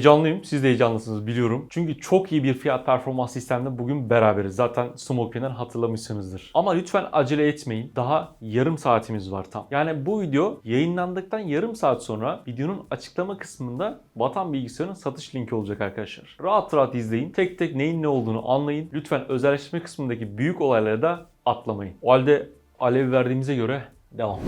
Heyecanlıyım. Siz de heyecanlısınız biliyorum. Çünkü çok iyi bir fiyat performans sisteminde bugün beraberiz. Zaten Smokin'den hatırlamışsınızdır. Ama lütfen acele etmeyin. Daha yarım saatimiz var tam. Yani bu video yayınlandıktan yarım saat sonra videonun açıklama kısmında Vatan Bilgisayar'ın satış linki olacak arkadaşlar. Rahat rahat izleyin. Tek tek neyin ne olduğunu anlayın. Lütfen özelleştirme kısmındaki büyük olaylara da atlamayın. O halde alev verdiğimize göre devam.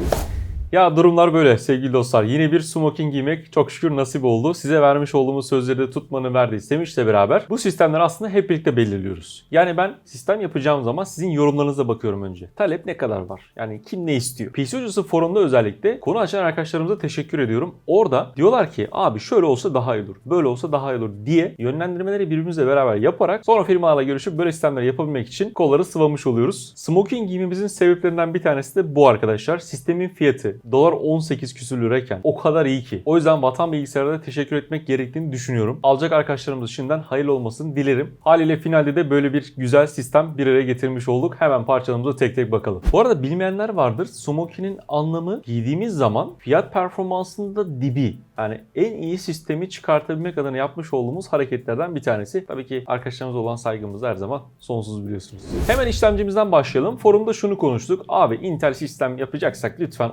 Ya durumlar böyle sevgili dostlar. Yine bir smoking giymek çok şükür nasip oldu. Size vermiş olduğumuz sözleri de tutmanın verdiği sevinçle beraber bu sistemleri aslında hep birlikte belirliyoruz. Yani ben sistem yapacağım zaman sizin yorumlarınıza bakıyorum önce. Talep ne kadar var? Yani kim ne istiyor? PC Hocası forumda özellikle konu açan arkadaşlarımıza teşekkür ediyorum. Orada diyorlar ki abi şöyle olsa daha iyi olur, böyle olsa daha iyi olur diye yönlendirmeleri birbirimizle beraber yaparak sonra firmalarla görüşüp böyle sistemleri yapabilmek için kolları sıvamış oluyoruz. Smoking giymemizin sebeplerinden bir tanesi de bu arkadaşlar. Sistemin fiyatı dolar 18 küsür lirayken o kadar iyi ki. O yüzden Vatan Bilgisayar'a teşekkür etmek gerektiğini düşünüyorum. Alacak arkadaşlarımız şimdiden hayırlı olmasını dilerim. Haliyle finalde de böyle bir güzel sistem bir araya getirmiş olduk. Hemen parçalarımıza tek tek bakalım. Bu arada bilmeyenler vardır. Smokin'in anlamı giydiğimiz zaman fiyat performansında dibi. Yani en iyi sistemi çıkartabilmek adına yapmış olduğumuz hareketlerden bir tanesi. Tabii ki arkadaşlarımız olan saygımız her zaman sonsuz biliyorsunuz. Hemen işlemcimizden başlayalım. Forumda şunu konuştuk. Abi Intel sistem yapacaksak lütfen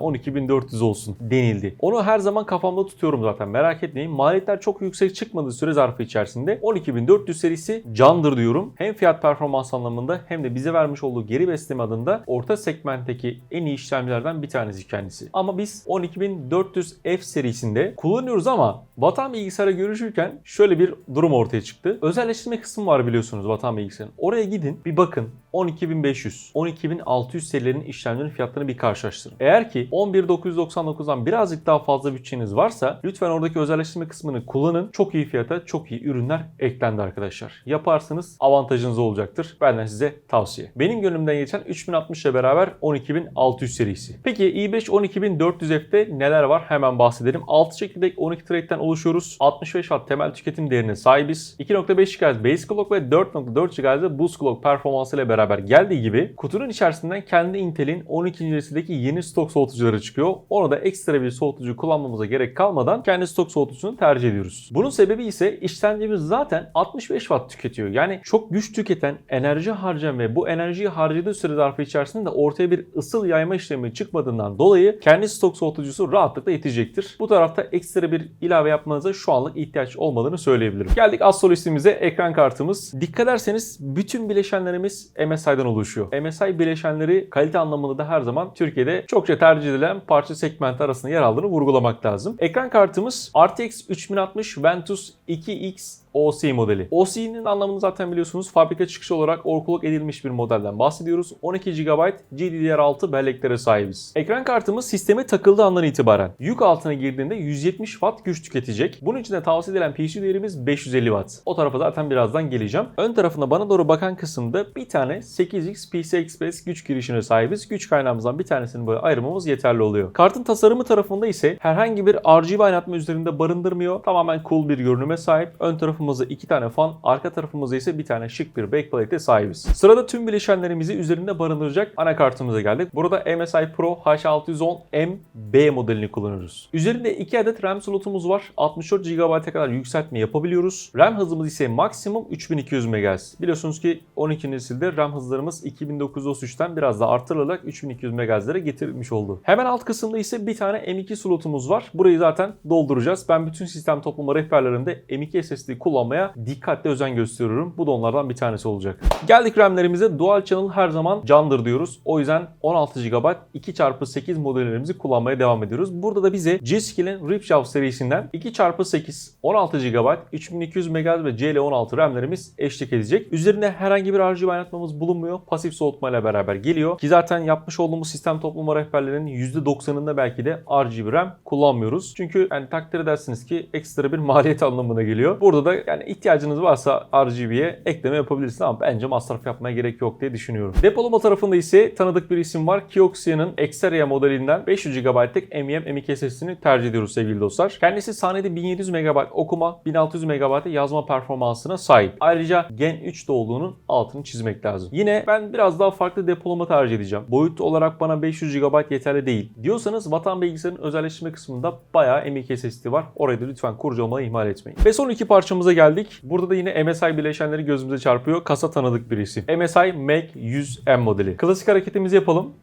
12400 olsun denildi. Onu her zaman kafamda tutuyorum zaten merak etmeyin. Maliyetler çok yüksek çıkmadığı süre zarfı içerisinde 12400 serisi candır diyorum. Hem fiyat performans anlamında hem de bize vermiş olduğu geri besleme adında orta segmentteki en iyi işlemcilerden bir tanesi kendisi. Ama biz 12400F serisinde kullanıyoruz ama Vatan Bilgisayar'a görüşürken şöyle bir durum ortaya çıktı. Özelleştirme kısmı var biliyorsunuz Vatan Bilgisayar'ın. Oraya gidin bir bakın 12500, 12600 serilerinin işlemlerinin fiyatlarını bir karşılaştırın. Eğer ki 11999'dan birazcık daha fazla bütçeniz varsa lütfen oradaki özelleştirme kısmını kullanın. Çok iyi fiyata çok iyi ürünler eklendi arkadaşlar. Yaparsanız avantajınız olacaktır. Benden size tavsiye. Benim gönlümden geçen 3060 ile beraber 12600 serisi. Peki i5 12400F'te neler var? Hemen bahsedelim. 6 çekirdek 12 thread'den oluşuyoruz. 65 Watt temel tüketim değerine sahibiz. 2.5 GHz base clock ve 4.4 GHz boost clock performansı ile beraber geldiği gibi kutunun içerisinden kendi Intel'in 12. nesilindeki yeni stok soğutucuları çıkıyor. Orada ekstra bir soğutucu kullanmamıza gerek kalmadan kendi stok soğutucusunu tercih ediyoruz. Bunun sebebi ise işlemcimiz zaten 65 Watt tüketiyor. Yani çok güç tüketen, enerji harcayan ve bu enerjiyi harcadığı süre zarfı içerisinde de ortaya bir ısıl yayma işlemi çıkmadığından dolayı kendi stok soğutucusu rahatlıkla yetecektir. Bu tarafta ekstra bir ilave yapmanıza şu anlık ihtiyaç olmadığını söyleyebilirim. Geldik Astro listemize ekran kartımız. Dikkat ederseniz bütün bileşenlerimiz MSI'dan oluşuyor. MSI bileşenleri kalite anlamında da her zaman Türkiye'de çokça tercih edilen parça segmenti arasında yer aldığını vurgulamak lazım. Ekran kartımız RTX 3060 Ventus 2X OC modeli. OC'nin anlamını zaten biliyorsunuz. Fabrika çıkışı olarak orkuluk edilmiş bir modelden bahsediyoruz. 12 GB GDDR6 belleklere sahibiz. Ekran kartımız sisteme takıldığı andan itibaren yük altına girdiğinde 170 Watt güç tüketecek. Bunun için de tavsiye edilen PC değerimiz 550 Watt. O tarafa zaten birazdan geleceğim. Ön tarafına bana doğru bakan kısımda bir tane 8X PC Express güç girişine sahibiz. Güç kaynağımızdan bir tanesini böyle ayırmamız yeterli oluyor. Kartın tasarımı tarafında ise herhangi bir RGB aydınlatma üzerinde barındırmıyor. Tamamen cool bir görünüme sahip. Ön tarafımızda iki tane fan, arka tarafımızda ise bir tane şık bir backplate'e sahibiz. Sırada tüm bileşenlerimizi üzerinde barındıracak anakartımıza geldik. Burada MSI Pro H610M B modelini kullanıyoruz. Üzerinde 2 adet RAM slotumuz var. 64 GB'a kadar yükseltme yapabiliyoruz. RAM hızımız ise maksimum 3200 MHz. Biliyorsunuz ki 12 nesilde RAM hızlarımız 2933'ten biraz daha artırılarak 3200 MHz'lere getirilmiş oldu. Hemen alt kısımda ise bir tane M2 slotumuz var. Burayı zaten dolduracağız. Ben bütün sistem toplama rehberlerinde M2 SSD kullanmaya dikkatle özen gösteriyorum. Bu da onlardan bir tanesi olacak. Geldik RAM'lerimize. Dual Channel her zaman candır diyoruz. O yüzden 16 GB 2x8 modellerimizi kullanmaya devam ediyoruz. Burada da bize G-Skill'in Ripshaw serisinden 2x8 16 GB 3200 MHz ve CL16 RAM'lerimiz eşlik edecek. Üzerinde herhangi bir RGB oynatmamız bulunmuyor. Pasif soğutmayla beraber geliyor. Ki zaten yapmış olduğumuz sistem toplama rehberlerinin %90'ında belki de RGB RAM kullanmıyoruz. Çünkü yani takdir edersiniz ki ekstra bir maliyet anlamına geliyor. Burada da yani ihtiyacınız varsa RGB'ye ekleme yapabilirsiniz ama bence masraf yapmaya gerek yok diye düşünüyorum. Depolama tarafında ise tanıdık bir isim var. Kioxia'nın Xperia modelinden 500 GB'lık M.2 M.2 SSD'ni tercih ediyoruz sevgili dostlar. Kendisi saniyede 1700 MB okuma, 1600 MB yazma performansına sahip. Ayrıca Gen 3 olduğunun altını çizmek lazım. Yine ben biraz daha farklı depolama tercih edeceğim. Boyut olarak bana 500 GB yeterli değil. Diyorsanız Vatan Bilgisayar'ın özelleştirme kısmında bayağı M.2 SSD var. Orayı da lütfen kurcalamayı ihmal etmeyin. Ve son iki parçamıza geldik. Burada da yine MSI bileşenleri gözümüze çarpıyor. Kasa tanıdık bir isim. MSI Mac 100M modeli. Klasik hareketimizi yapalım.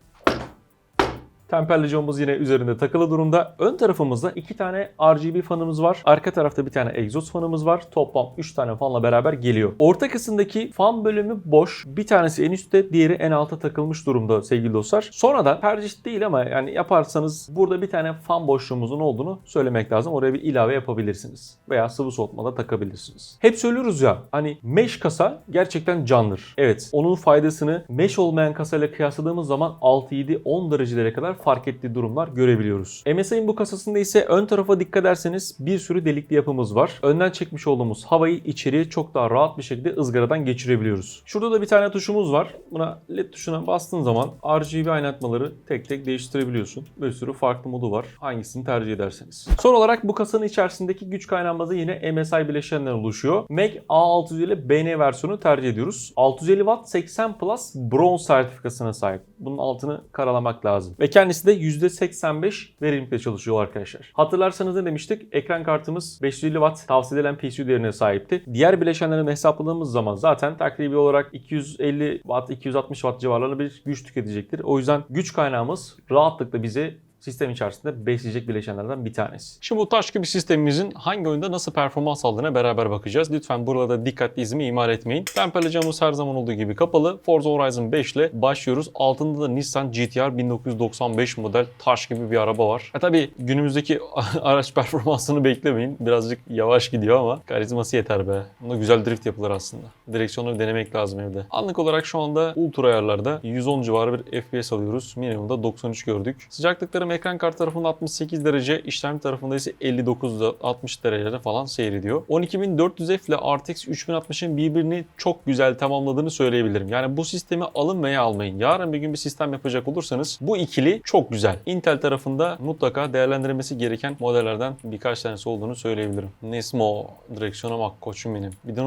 Temperli yine üzerinde takılı durumda. Ön tarafımızda iki tane RGB fanımız var. Arka tarafta bir tane egzoz fanımız var. Toplam 3 tane fanla beraber geliyor. Orta kısımdaki fan bölümü boş. Bir tanesi en üstte, diğeri en alta takılmış durumda sevgili dostlar. Sonradan tercih değil ama yani yaparsanız burada bir tane fan boşluğumuzun olduğunu söylemek lazım. Oraya bir ilave yapabilirsiniz. Veya sıvı soğutmada takabilirsiniz. Hep söylüyoruz ya hani mesh kasa gerçekten candır. Evet onun faydasını mesh olmayan kasayla kıyasladığımız zaman 6, 7, 10 derecelere kadar fark ettiği durumlar görebiliyoruz. MSI'nin bu kasasında ise ön tarafa dikkat ederseniz bir sürü delikli yapımız var. Önden çekmiş olduğumuz havayı içeriye çok daha rahat bir şekilde ızgaradan geçirebiliyoruz. Şurada da bir tane tuşumuz var. Buna led tuşuna bastığın zaman RGB aydınlatmaları tek tek değiştirebiliyorsun. Bir sürü farklı modu var. Hangisini tercih ederseniz. Son olarak bu kasanın içerisindeki güç kaynağımızı yine MSI bileşenler oluşuyor. Mac A650 BN versiyonu tercih ediyoruz. 650 Watt 80 Plus Bronze sertifikasına sahip. Bunun altını karalamak lazım. Ve kendisi de %85 verimlilikle çalışıyor arkadaşlar. Hatırlarsanız ne demiştik? Ekran kartımız 550 Watt tavsiye edilen PCU değerine sahipti. Diğer bileşenlerini hesapladığımız zaman zaten takribi olarak 250 Watt, 260 Watt civarlarında bir güç tüketecektir. O yüzden güç kaynağımız rahatlıkla bize sistem içerisinde besleyecek bileşenlerden bir tanesi. Şimdi bu taş gibi sistemimizin hangi oyunda nasıl performans aldığına beraber bakacağız. Lütfen burada dikkatli izimi ihmal etmeyin. Temperli camımız her zaman olduğu gibi kapalı. Forza Horizon 5 ile başlıyoruz. Altında da Nissan GTR 1995 model taş gibi bir araba var. E tabi günümüzdeki araç performansını beklemeyin. Birazcık yavaş gidiyor ama karizması yeter be. Bunda güzel drift yapılır aslında. Direksiyonu denemek lazım evde. Anlık olarak şu anda ultra ayarlarda 110 civarı bir FPS alıyoruz. Minimumda 93 gördük. Sıcaklıkları ekran kartı tarafında 68 derece, işlemci tarafında ise 59 60 derecede falan seyrediyor. 12400F ile RTX 3060'ın birbirini çok güzel tamamladığını söyleyebilirim. Yani bu sistemi alın veya almayın. Yarın bir gün bir sistem yapacak olursanız bu ikili çok güzel. Intel tarafında mutlaka değerlendirilmesi gereken modellerden birkaç tanesi olduğunu söyleyebilirim. Nesmo direksiyona bak koçum benim. Bir de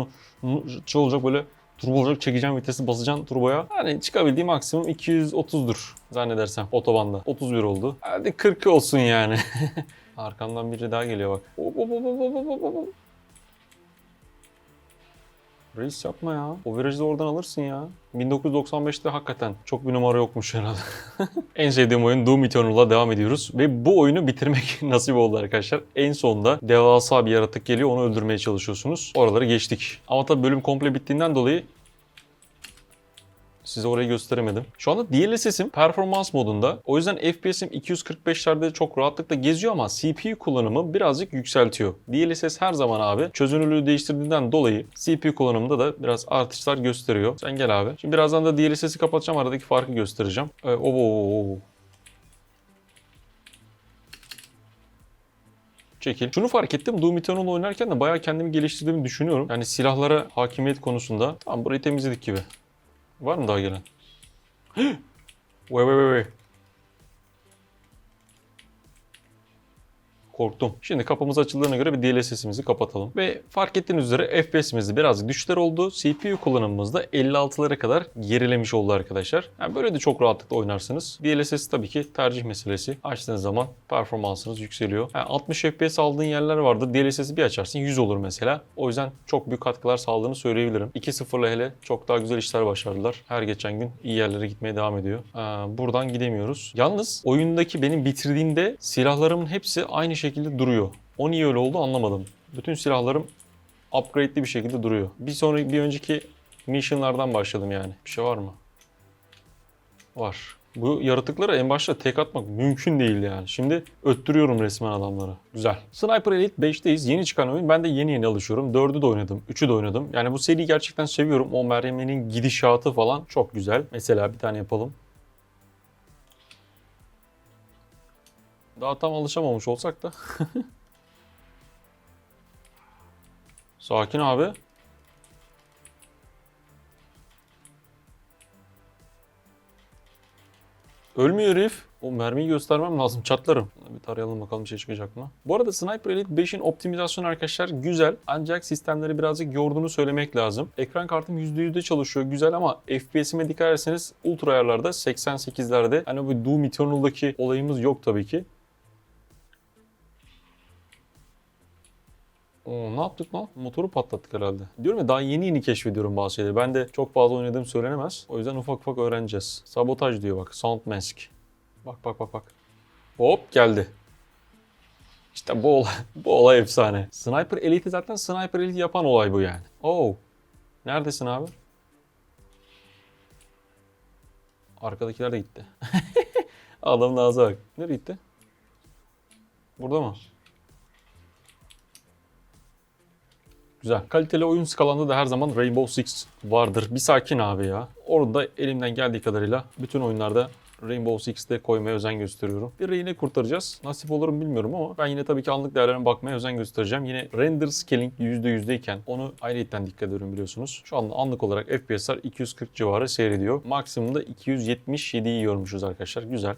şey olacak böyle turbo olacak çekeceğim vitesi basacağım turboya. Yani çıkabildiği maksimum 230'dur zannedersem otobanda. 31 oldu. Hadi 40 olsun yani. Arkamdan biri daha geliyor bak. Reis yapma ya. O virajı da oradan alırsın ya. 1995'te hakikaten çok bir numara yokmuş herhalde. en sevdiğim oyun Doom Eternal'la devam ediyoruz. Ve bu oyunu bitirmek nasip oldu arkadaşlar. En sonunda devasa bir yaratık geliyor onu öldürmeye çalışıyorsunuz. Oraları geçtik. Ama tabii bölüm komple bittiğinden dolayı Size orayı gösteremedim. Şu anda DLSS'im performans modunda. O yüzden FPS'im 245'lerde çok rahatlıkla geziyor ama CPU kullanımı birazcık yükseltiyor. DLSS her zaman abi çözünürlüğü değiştirdiğinden dolayı CPU kullanımında da biraz artışlar gösteriyor. Sen gel abi. Şimdi birazdan da DLSS'i kapatacağım. Aradaki farkı göstereceğim. Ee, oo, çekil. Şunu fark ettim. Doom Eternal oynarken de bayağı kendimi geliştirdiğimi düşünüyorum. Yani silahlara hakimiyet konusunda. Tamam burayı temizledik gibi. Var mı daha gelen? Vay vay vay vay. Korktum. Şimdi kapımız açıldığına göre bir DLSS'imizi kapatalım. Ve fark ettiğiniz üzere FPS'imizde biraz düşler oldu. CPU kullanımımızda 56'lara kadar gerilemiş oldu arkadaşlar. Yani böyle de çok rahatlıkla oynarsınız. DLSS tabii ki tercih meselesi. Açtığınız zaman performansınız yükseliyor. Yani 60 FPS aldığın yerler vardı. DLSS'i bir açarsın 100 olur mesela. O yüzden çok büyük katkılar sağladığını söyleyebilirim. 2.0'la hele çok daha güzel işler başardılar. Her geçen gün iyi yerlere gitmeye devam ediyor. Ee, buradan gidemiyoruz. Yalnız oyundaki benim bitirdiğimde silahlarımın hepsi aynı şekilde şekilde duruyor. O niye öyle oldu anlamadım. Bütün silahlarım upgrade'li bir şekilde duruyor. Bir sonraki bir önceki mission'lardan başladım yani. Bir şey var mı? Var. Bu yaratıklara en başta tek atmak mümkün değil yani. Şimdi öttürüyorum resmen adamları. Güzel. Sniper Elite 5'teyiz. Yeni çıkan oyun. Ben de yeni yeni alışıyorum. 4'ü de oynadım. 3'ü de oynadım. Yani bu seriyi gerçekten seviyorum. O mermi'nin gidişatı falan çok güzel. Mesela bir tane yapalım. Daha tam alışamamış olsak da. Sakin abi. Ölmüyor herif. O mermiyi göstermem lazım. Çatlarım. Bir tarayalım bakalım bir şey çıkacak mı? Bu arada Sniper Elite 5'in optimizasyonu arkadaşlar güzel. Ancak sistemleri birazcık yorduğunu söylemek lazım. Ekran kartım %100'de çalışıyor. Güzel ama FPS'ime dikkat ederseniz ultra ayarlarda 88'lerde. Hani bu Doom Eternal'daki olayımız yok tabii ki. Oo, ne yaptık lan? Motoru patlattık herhalde. Diyorum ya daha yeni yeni keşfediyorum bazı şeyleri. Ben de çok fazla oynadığım söylenemez. O yüzden ufak ufak öğreneceğiz. Sabotaj diyor bak. Sound mask. Bak bak bak bak. Hop geldi. İşte bu olay, bu olay efsane. Sniper Elite'i zaten Sniper Elite yapan olay bu yani. Oo. Neredesin abi? Arkadakiler de gitti. Adamın ağzı bak. Nereye gitti? Burada mı? Güzel. Kaliteli oyun skalanda da her zaman Rainbow Six vardır. Bir sakin abi ya. Orada elimden geldiği kadarıyla bütün oyunlarda Rainbow Six'te koymaya özen gösteriyorum. Bir yine kurtaracağız. Nasip olur bilmiyorum ama ben yine tabii ki anlık değerlerine bakmaya özen göstereceğim. Yine render scaling %100'deyken onu ayrıyetten dikkat ediyorum biliyorsunuz. Şu anda anlık olarak FPS'ler 240 civarı seyrediyor. Maksimumda 277'yi görmüşüz arkadaşlar. Güzel.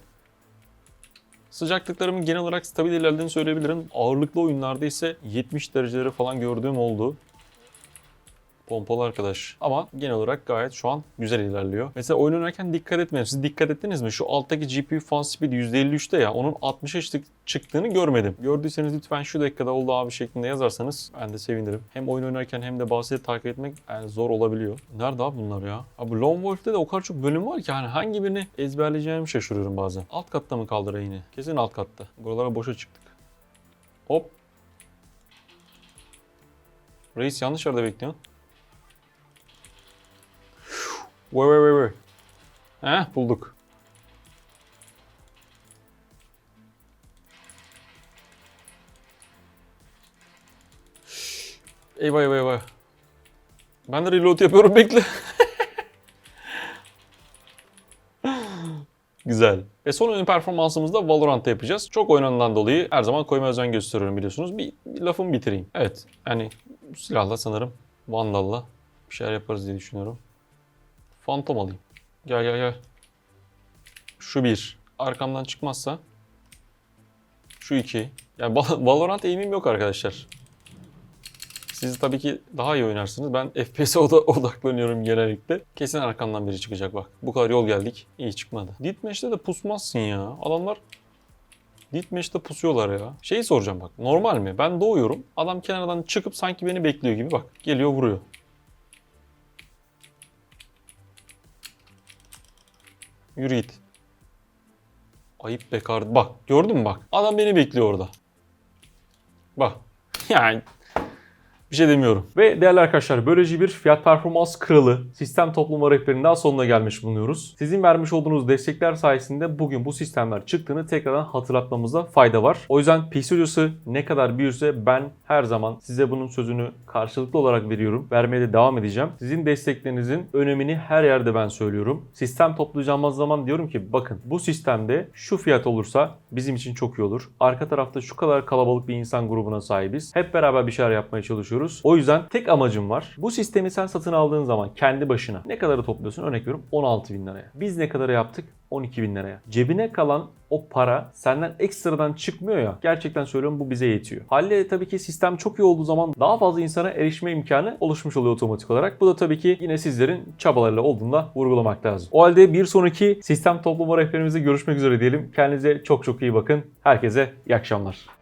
Sıcaklıklarımın genel olarak stabil ilerlediğini söyleyebilirim. Ağırlıklı oyunlarda ise 70 dereceleri falan gördüğüm oldu. Pompalı arkadaş. Ama genel olarak gayet şu an güzel ilerliyor. Mesela oyun oynarken dikkat etmedim. Siz dikkat ettiniz mi? Şu alttaki GPU fan speed %53'te ya. Onun 60'a çık- çıktığını görmedim. Gördüyseniz lütfen şu dakikada oldu abi şeklinde yazarsanız ben de sevinirim. Hem oyun oynarken hem de bahsede takip etmek yani zor olabiliyor. Nerede abi bunlar ya? Abi Lone Wolf'te de o kadar çok bölüm var ki hani hangi birini ezberleyeceğimi şaşırıyorum bazen. Alt katta mı kaldı yine? Kesin alt katta. Buralara boşa çıktık. Hop. Reis yanlış yerde bekliyorsun. Vay vay vay vay. Heh bulduk. Eyvah eyvah eyvah. Ben de reload yapıyorum bekle. Güzel. Ve son oyun performansımızda Valorant'ta yapacağız. Çok oynanılan dolayı her zaman koyma özen gösteriyorum biliyorsunuz. Bir, bir lafımı bitireyim. Evet. Yani silahla sanırım Vandal'la bir şeyler yaparız diye düşünüyorum. Phantom alayım. Gel gel gel. Şu bir. Arkamdan çıkmazsa. Şu iki. Yani Val- Valorant aim'im yok arkadaşlar. Siz tabii ki daha iyi oynarsınız. Ben FPS'e oda odaklanıyorum genellikle. Kesin arkamdan biri çıkacak bak. Bu kadar yol geldik. İyi çıkmadı. Deathmatch'te de pusmazsın ya. Adamlar Deathmatch'te pusuyorlar ya. Şeyi soracağım bak. Normal mi? Ben doğuyorum. Adam kenardan çıkıp sanki beni bekliyor gibi bak. Geliyor vuruyor. Yürü git. Ayıp be kardeşim. Bak gördün mü bak. Adam beni bekliyor orada. Bak. Yani bir şey demiyorum. Ve değerli arkadaşlar böylece bir fiyat performans kralı sistem topluma rehberinin daha sonuna gelmiş bulunuyoruz. Sizin vermiş olduğunuz destekler sayesinde bugün bu sistemler çıktığını tekrardan hatırlatmamızda fayda var. O yüzden PC hocası ne kadar büyürse ben her zaman size bunun sözünü karşılıklı olarak veriyorum. Vermeye de devam edeceğim. Sizin desteklerinizin önemini her yerde ben söylüyorum. Sistem toplayacağımız zaman diyorum ki bakın bu sistemde şu fiyat olursa bizim için çok iyi olur. Arka tarafta şu kadar kalabalık bir insan grubuna sahibiz. Hep beraber bir şeyler yapmaya çalışıyoruz. O yüzden tek amacım var. Bu sistemi sen satın aldığın zaman kendi başına ne kadarı topluyorsun? Örnek veriyorum 16 bin liraya. Biz ne kadara yaptık? 12 bin liraya. Cebine kalan o para senden ekstradan çıkmıyor ya. Gerçekten söylüyorum bu bize yetiyor. Haliyle tabii ki sistem çok iyi olduğu zaman daha fazla insana erişme imkanı oluşmuş oluyor otomatik olarak. Bu da tabii ki yine sizlerin çabalarıyla olduğunda vurgulamak lazım. O halde bir sonraki sistem topluma rehberimizde görüşmek üzere diyelim. Kendinize çok çok iyi bakın. Herkese iyi akşamlar.